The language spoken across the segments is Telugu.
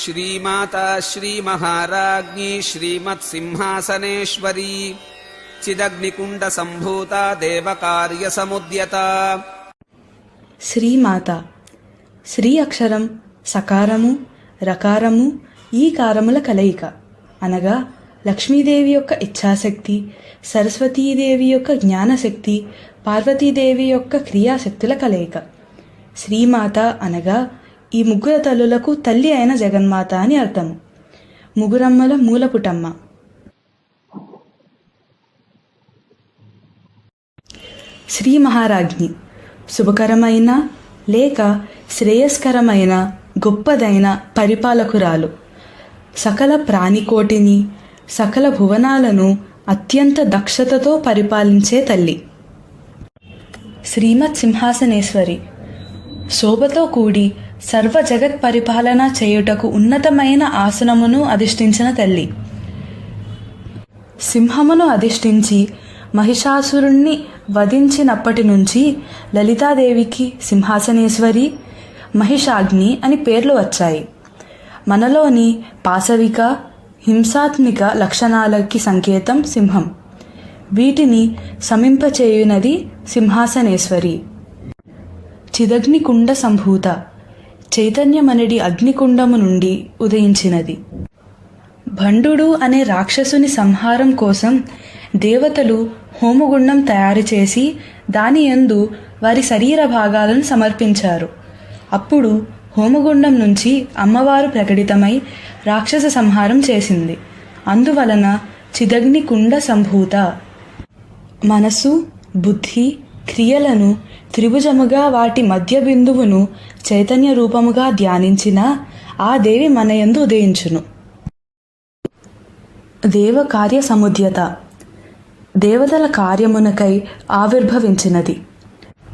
श्रीमाता श्रीमहाराज्ञी श्रीमत्सिंहासनेश्वरी चिदग्निकुण्डसम्भूता देवकार्यसमुद्यता శ్రీమాత శ్రీ అక్షరం సకారము రకారము ఈ కారముల కలయిక అనగా లక్ష్మీదేవి యొక్క ఇచ్ఛాశక్తి సరస్వతీదేవి యొక్క జ్ఞానశక్తి పార్వతీదేవి యొక్క క్రియాశక్తుల కలయిక శ్రీమాత అనగా ఈ ముగ్గురు తల్లులకు తల్లి అయిన జగన్మాత అని అర్థము. ముగురమ్మల మూలపుటమ్మ. శ్రీ మహారాజ్ఞి శుభకరమైన లేక శ్రేయస్కరమైన గొప్పదైన పరిపాలకురాలు. సకల ప్రాణికోటిని సకల భువనాలను అత్యంత దక్షతతో పరిపాలించే తల్లి. శ్రీమత్ సింహాసనేశ్వరి. శోభతో కూడి సర్వ జగత్ పరిపాలన చేయుటకు ఉన్నతమైన ఆసనమును అధిష్ఠించిన తల్లి. సింహమును అధిష్ఠించి మహిషాసురుణ్ణి వధించినప్పటి నుంచి లలితాదేవికి సింహాసనేశ్వరి మహిషాగ్ని అని పేర్లు వచ్చాయి. మనలోని పాశవిక హింసాత్మిక లక్షణాలకి సంకేతం సింహం. వీటిని సమింపచేయునది సింహాసనేశ్వరి. చిదగ్నికుండ సంభూత. చైతన్యమనడి అగ్నికుండము నుండి ఉదయించినది. భండుడు అనే రాక్షసుని సంహారం కోసం దేవతలు హోమగుండం తయారు చేసి దాని యందు వారి శరీర భాగాలను సమర్పించారు. అప్పుడు హోమగుండం నుంచి అమ్మవారు ప్రకటితమై రాక్షస సంహారం చేసింది. అందువలన చిదగ్ని కుండ సంభూత. మనసు బుద్ధి క్రియలను త్రిభుజముగా వాటి మధ్య బిందువును చైతన్య రూపముగా ధ్యానించిన ఆ దేవి మనయందు ఉదయించును. దేవ కార్య సముద్యత. దేవతల కార్యమునకై ఆవిర్భవించినది.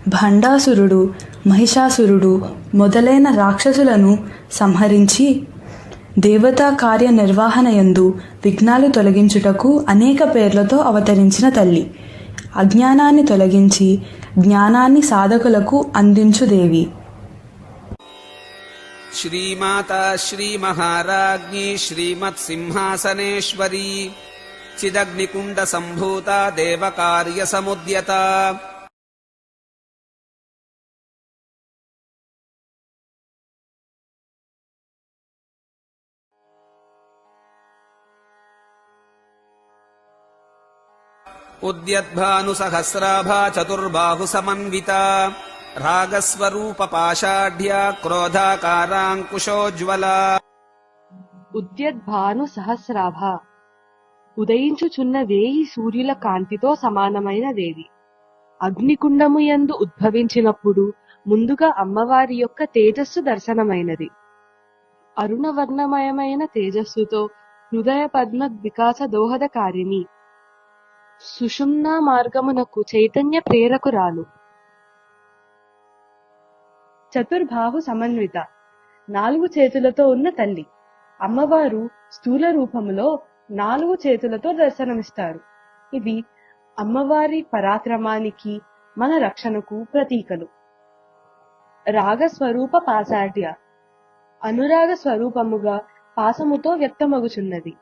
భండాసురుడు మహిషాసురుడు మొదలైన రాక్షసులను సంహరించి దేవతా కార్య నిర్వహణ యందు విఘ్నాలు తొలగించుటకు అనేక పేర్లతో అవతరించిన తల్లి. అజ్ఞానాన్ని తొలగించి జ్ఞానాన్ని సాధకులకు అందించుదేవి శ్రీమాతా శ్రీమహారాజ్ఞి శ్రీమత్సింహాసనేశ్వరీ. చిదగ్నికుండ సంభూత దేవకార్య సముద్యత. उद्यद्भानुसहस्राभा चतुर्बाहुसमन्विता रागस्वरूपपाषाढ्या क्रोधाकाराङ्कुशोज्ज्वला ఉద్యద్భాను సహస్రాభ ఉదయించుచున్న వేయి సూర్యుల కాంతితో సమానమైన దేవి అగ్నికుండము యందు ఉద్భవించినప్పుడు ముందుగా అమ్మవారి యొక్క తేజస్సు దర్శనమైనది అరుణవర్ణమయమైన తేజస్సుతో హృదయ పద్మ వికాస దోహదకారిణి సుషుమ్నా మార్గమునకు చైతన్య ప్రేరకురాలు. చతుర్బాహు సమన్విత. నాలుగు చేతులతో ఉన్న తల్లి. అమ్మవారు స్థూల రూపములో నాలుగు చేతులతో దర్శనమిస్తారు. ఇవి అమ్మవారి పరాక్రమానికి మన రక్షణకు ప్రతీకలు. రాగ స్వరూప పాశాఢ్య అనురాగ స్వరూపముగా పాసముతో వ్యక్తమగుచున్నది.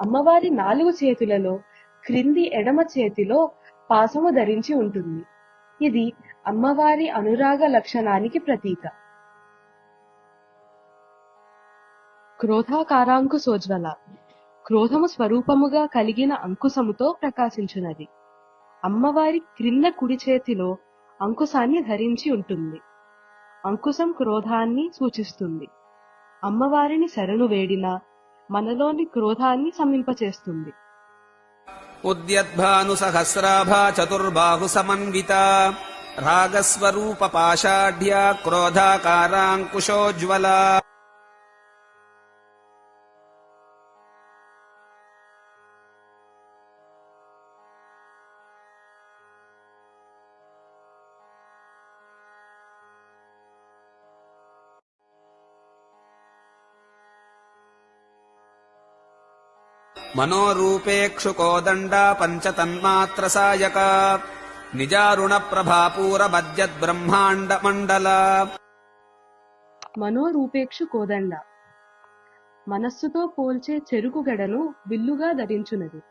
అమ్మవారి నాలుగు చేతులలో క్రింది ఎడమ చేతిలో పాసము ధరించి ఉంటుంది. ఇది అమ్మవారి అనురాగ లక్షణానికి ప్రతీక. క్రోధాకారాంకు సోజ్వల. క్రోధము స్వరూపముగా కలిగిన అంకుశముతో ప్రకాశించినది. అమ్మవారి క్రింద కుడి చేతిలో అంకుశాన్ని ధరించి ఉంటుంది. అంకుశం క్రోధాన్ని సూచిస్తుంది. అమ్మవారిని శరణు వేడిన మనలోని క్రోధాన్ని సమింపచేస్తుంది. उद्यद्भानुसहस्राभा चतुर्बाहुसमन्विता। रागस्वरूपपाषाढ्या क्रोधाकाराङ्कुशोज्ज्वला मनोरूपेक्षुकोदण्डा पञ्चतन्मात्रसायका निजारुणप्रभापूरबध्यद्ब्रह्माण्डमण्डला మనోరూపేక్షు కోదండ మనస్సుతో పోల్చే చెరుకు గడను విల్లుగా ధరించునది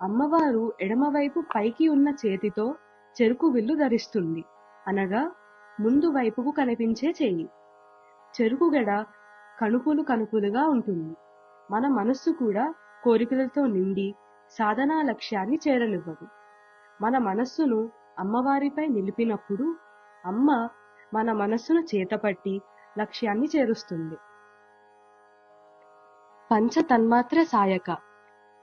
అమ్మవారు ఎడమవైపు పైకి ఉన్న చేతితో చెరుకు విల్లు ధరిస్తుంది అనగా ముందు వైపుకు కనిపించే చేయి చెరుకు గడ కణుపులు కణుపులుగా ఉంటుంది మన మనస్సు కూడా కోరికలతో నిండి సాధనా లక్ష్యాన్ని చేరనివ్వదు. మన మనస్సును అమ్మవారిపై నిలిపినప్పుడు అమ్మ మన మనస్సును చేతపట్టి లక్ష్యాన్ని చేరుస్తుంది. పంచ తన్మాత్ర సాయక.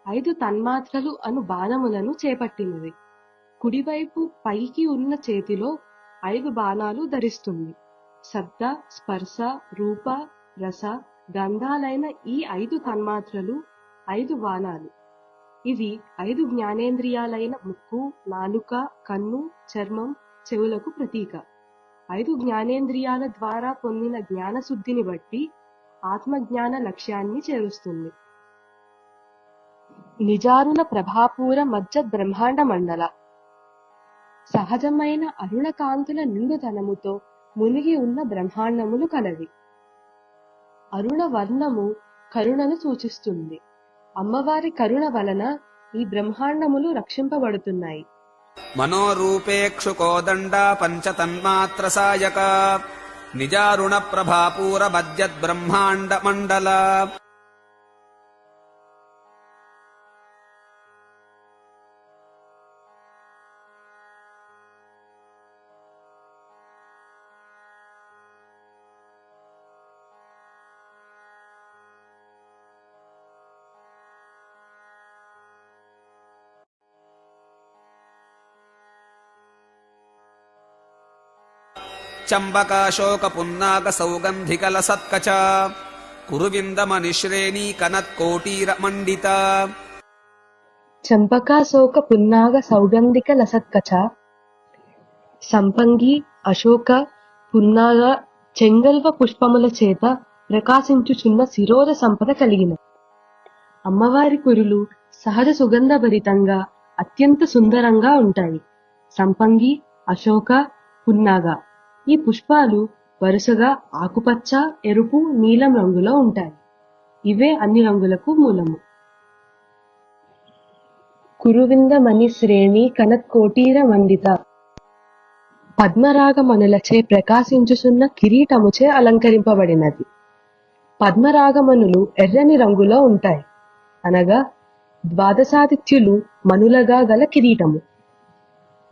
ఐదు తన్మాత్రలు అను బాణములను చేపట్టినది. కుడివైపు పైకి ఉన్న చేతిలో ఐదు బాణాలు ధరిస్తుంది. శబ్ద స్పర్శ రూప రస గంధాలైన ఈ ఐదు తన్మాత్రలు ఐదు బాణాలు ఇవి ఐదు జ్ఞానేంద్రియాలైన ముక్కు నాలుక కన్ను చర్మం చెవులకు ప్రతీక. ఐదు జ్ఞానేంద్రియాల ద్వారా పొందిన జ్ఞానశుద్ధిని బట్టి ఆత్మజ్ఞాన లక్ష్యాన్ని చేరుస్తుంది. నిజారుల ప్రభాపూర మధ్య బ్రహ్మాండ మండల. సహజమైన అరుణకాంతుల నిండుతనముతో మునిగి ఉన్న బ్రహ్మాండములు కలవి. అరుణ వర్ణము కరుణను సూచిస్తుంది. అమ్మవారి కరుణ వలన ఈ బ్రహ్మాండములు రక్షింపబడుతున్నాయి. మనోరూపేక్షుకోదండా పంచతన్మాత్ర సాయక నిజారుణ ప్రభాపూర మధ్యద్బ్రహ్మాండ మండల చంబకాశోక పున్నాగ సౌగంధికల సత్కచ కురువిందమనిశ్రేణీ కనత్కోటీర మండిత చంపకాశోక పున్నాగ సౌగంధిక లసత్కచ సంపంగి అశోక పున్నాగ చెంగల్వ పుష్పముల చేత ప్రకాశించుచున్న శిరోజ సంపద కలిగిన. అమ్మవారి కురులు సహజ సుగంధభరితంగా అత్యంత సుందరంగా ఉంటాయి. సంపంగి అశోక పున్నాగ. ఈ పుష్పాలు వరుసగా ఆకుపచ్చ ఎరుపు నీలం రంగులో ఉంటాయి. ఇవే అన్ని రంగులకు మూలము. కురువిందమణి శ్రేణి కనత్కోటీర మండిత పద్మరాగమణులచే ప్రకాశించుచున్న కిరీటముచే అలంకరింపబడినది. పద్మరాగమణులు ఎర్రని రంగులో ఉంటాయి. అనగా ద్వాదశాదిత్యులు మనులగా గల కిరీటము.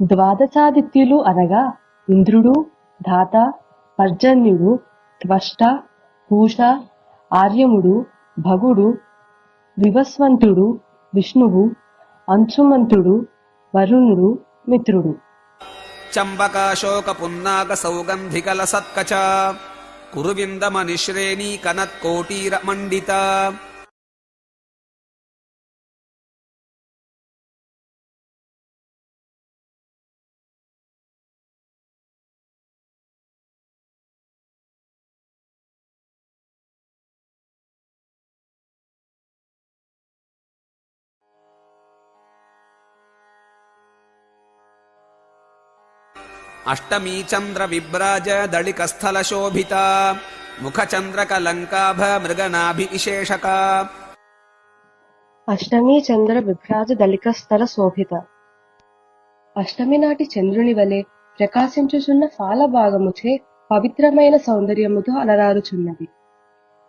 ద్వాదశాదిత్యులు అనగా ఇంద్రుడు ధాత పర్జన్యుడు త్వష్ట పూష ఆర్యముడు భగుడు వివస్వంతుడు విష్ణువు అంశుమంతుడు వరుణుడు మిత్రుడు. చంబకాశోక పున్నాగ సౌగంధికల సత్కచ కురువిందమనిశ్రేణీ కనత్కోటీర మండిత అష్టమీ చంద్ర విభ్రాజ దళికస్థల శోభిత ముఖచంద్రకలంకాభ మృగనాభి విశేషక అష్టమి చంద్ర విభ్రాజ దళిక స్థల శోభిత అష్టమి నాటి చంద్రుని వలె ప్రకాశించుచున్న ఫాల భాగముచే పవిత్రమైన సౌందర్యముతో అలరారుచున్నది.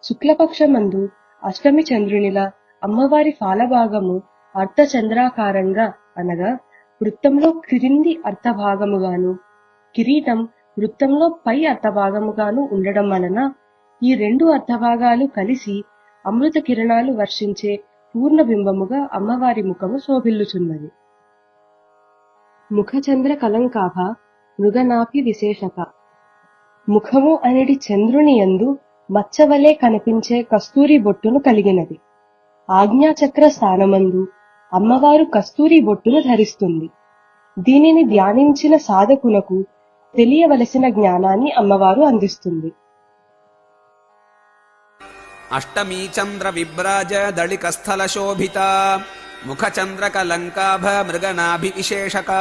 శుక్లపక్షమందు అష్టమి చంద్రునిలా అమ్మవారి ఫాలభాగము అర్ధచంద్రాకారంగా అనగా వృత్తంలో క్రింది అర్థభాగముగాను కిరీటం వృత్తంలో పై అర్థభాగముగాను ఉండడం వలన ఈ రెండు అర్థభాగాలు కలిసి అమృత కిరణాలు వర్షించే పూర్ణ బింబముగా అమ్మవారి ముఖము శోభిల్లుచున్నది. ముఖచంద్ర కలంకాభ మృగనాభి విశేషక ముఖము అనేది చంద్రుని యందు మచ్చవలే కనిపించే కస్తూరి బొట్టును కలిగినది. ఆజ్ఞాచక్ర స్థానమందు అమ్మవారు కస్తూరి బొట్టును ధరిస్తుంది. దీనిని ధ్యానించిన సాధకులకు తెలియవలసిన జ్ఞానాన్ని అమ్మవారు అందిస్తుంది. అష్టమీ చంద్ర విభ్రాజ దళిక స్థల శోభిత ముఖచంద్రకలంకాభ మృగనాభి విశేషక